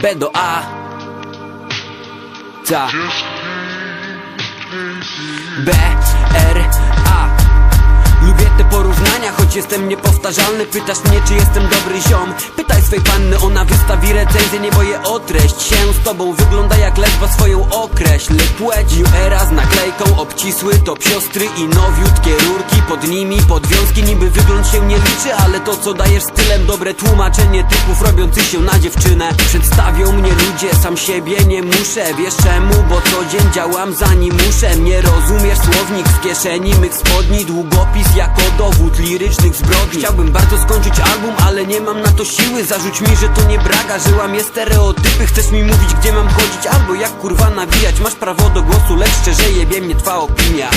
B do A. Ta B, R, jestem niepowtarzalny Pytasz mnie, czy jestem dobry ziom? Pytaj swej panny, ona wystawi recenzję Nie boję o treść się. Z tobą Wygląda jak lesba swoją określ Płeć, era z naklejką Obcisły top siostry i nowiutkie rurki. Pod nimi podwiązki, niby wygląd się nie liczy Ale to co dajesz stylem Dobre tłumaczenie typów robiących się na dziewczynę. Przedstawią mnie ludzie, sam siebie nie muszę. Wiesz czemu? Bo co dzień działam zanim muszę. Nie rozumiesz słownik z kieszeni mych spodni. Długopis jako dowód lirycznych zbrodni. Chciałbym bardzo skończyć album, ale nie mam na to siły. Zarzuć mi, że to nie braga, że łamie stereotypy. Chcesz mi mówić, gdzie mam chodzić? Albo jak kurwa nawijać? Masz prawo do głosu, lecz szczerze jebie mnie twa opinia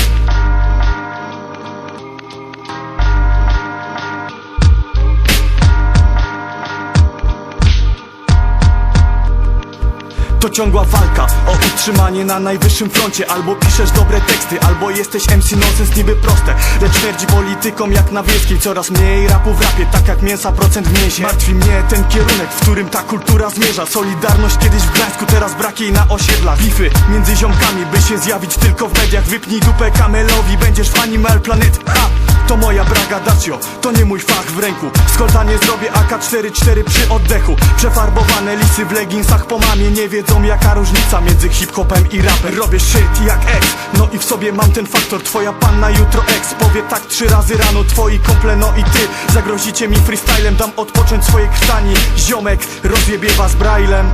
To ciągła walka o utrzymanie na najwyższym froncie. Albo piszesz dobre teksty, albo jesteś MC nonsens niby proste. Lecz śmierdzi politykom jak na wiejskiej. Coraz mniej rapu w rapie, tak jak mięsa procent w Martwi mnie ten kierunek, w którym ta kultura zmierza. Solidarność kiedyś w Gdańsku, teraz brak jej na osiedlach Bify między ziomkami, by się zjawić tylko w mediach. Wypnij dupę kamelowi, będziesz w Animal Planet. Ha! To moja braga dacio, to nie mój fach w ręku. Skolta nie zrobię AK-44 przy oddechu. Przefarbowane lisy w leginsach po mamie Nie wiedzą jaka różnica między hip-hopem i rapem. Robię shit jak ex, no i w sobie mam ten faktor. Twoja panna jutro ex, powie tak trzy razy rano. Twoi komple, no i ty Zagrozicie mi freestylem, dam odpocząć swojej krtani. Ziomek rozjebie was braillem